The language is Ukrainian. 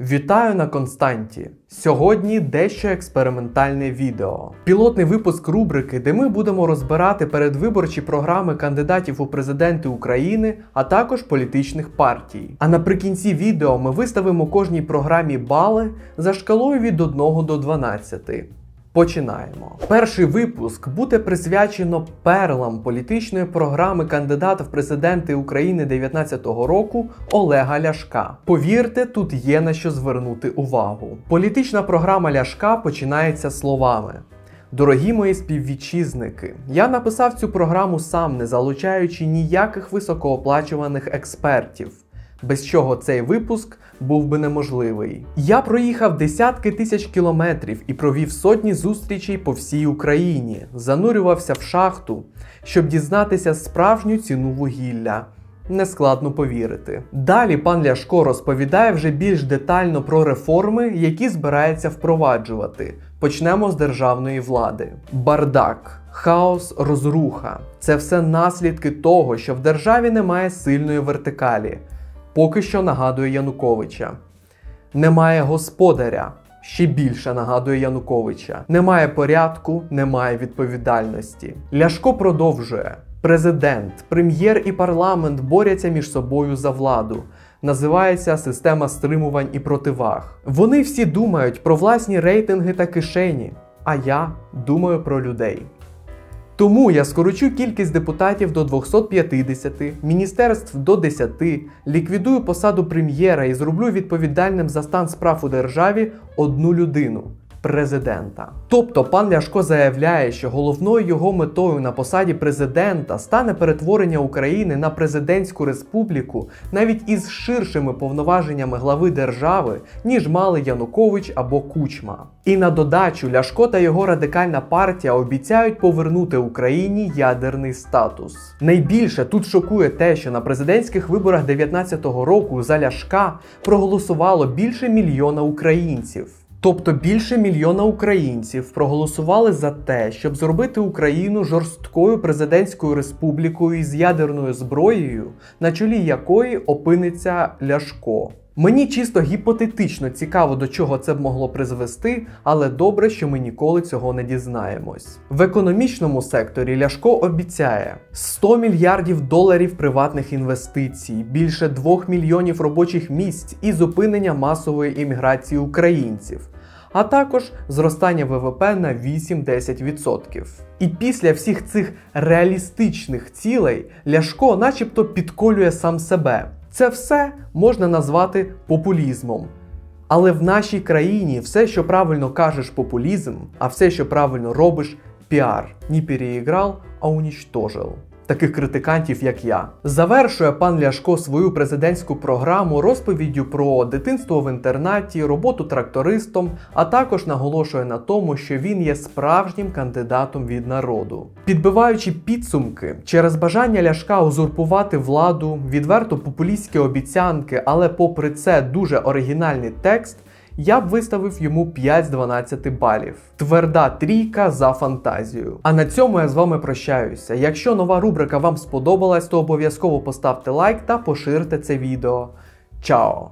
Вітаю на Константі. Сьогодні дещо експериментальне відео. Пілотний випуск рубрики, де ми будемо розбирати передвиборчі програми кандидатів у президенти України, а також політичних партій. А наприкінці відео ми виставимо кожній програмі бали за шкалою від 1 до 12. Починаємо. Перший випуск буде присвячено перлам політичної програми кандидата в президенти України 19-го року Олега Ляшка. Повірте, тут є на що звернути увагу. Політична програма Ляшка починається словами. Дорогі мої співвітчизники, я написав цю програму сам, не залучаючи ніяких високооплачуваних експертів, без чого цей випуск був би неможливий. Я проїхав десятки тисяч кілометрів і провів сотні зустрічей по всій Україні, занурювався в шахту, щоб дізнатися справжню ціну вугілля. Нескладно повірити. Далі пан Ляшко розповідає вже більш детально про реформи, які збирається впроваджувати. Почнемо з державної влади. Бардак, хаос, розруха це все наслідки того, що в державі немає сильної вертикалі. Поки що нагадує Януковича. Немає господаря. Ще більше нагадує Януковича. Немає порядку, немає відповідальності. Ляшко продовжує: президент, прем'єр і парламент борються між собою за владу. Називається система стримувань і противаг. Вони всі думають про власні рейтинги та кишені, а я думаю про людей. Тому я скорочу кількість депутатів до 250, міністерств до 10, ліквідую посаду прем'єра і зроблю відповідальним за стан справ у державі одну людину президента. Тобто пан Ляшко заявляє, що головною його метою на посаді президента стане перетворення України на президентську республіку навіть із ширшими повноваженнями глави держави, ніж мали Янукович або Кучма. І на додачу Ляшко та його радикальна партія обіцяють повернути Україні ядерний статус. Найбільше тут шокує те, що на президентських виборах 19-го року за Ляшка проголосувало більше мільйона українців. Тобто більше мільйона українців проголосували за те, щоб зробити Україну жорсткою президентською республікою із ядерною зброєю, на чолі якої опиниться Ляшко. Мені чисто гіпотетично цікаво, до чого це б могло призвести, але добре, що ми ніколи цього не дізнаємось. В економічному секторі Ляшко обіцяє 100 мільярдів доларів приватних інвестицій, більше 2 мільйонів робочих місць і зупинення масової імміграції українців. А також зростання ВВП на 8-10%. І після всіх цих реалістичних цілей Ляшко начебто підколює сам себе. Це все можна назвати популізмом. Але в нашій країні все, що правильно кажеш, популізм, а все, що правильно робиш, піар. Не переіграв, а унічтожив. Таких критикантів, як я, завершує пан Ляшко свою президентську програму розповіддю про дитинство в інтернаті, роботу трактористом, а також наголошує на тому, що він є справжнім кандидатом від народу. Підбиваючи підсумки через бажання Ляшка узурпувати владу, відверто популістські обіцянки, але попри це дуже оригінальний текст. Я б виставив йому 5 з 12 балів. Тверда трійка за фантазію. А на цьому я з вами прощаюся. Якщо нова рубрика вам сподобалась, то обов'язково поставте лайк та поширте це відео. Чао!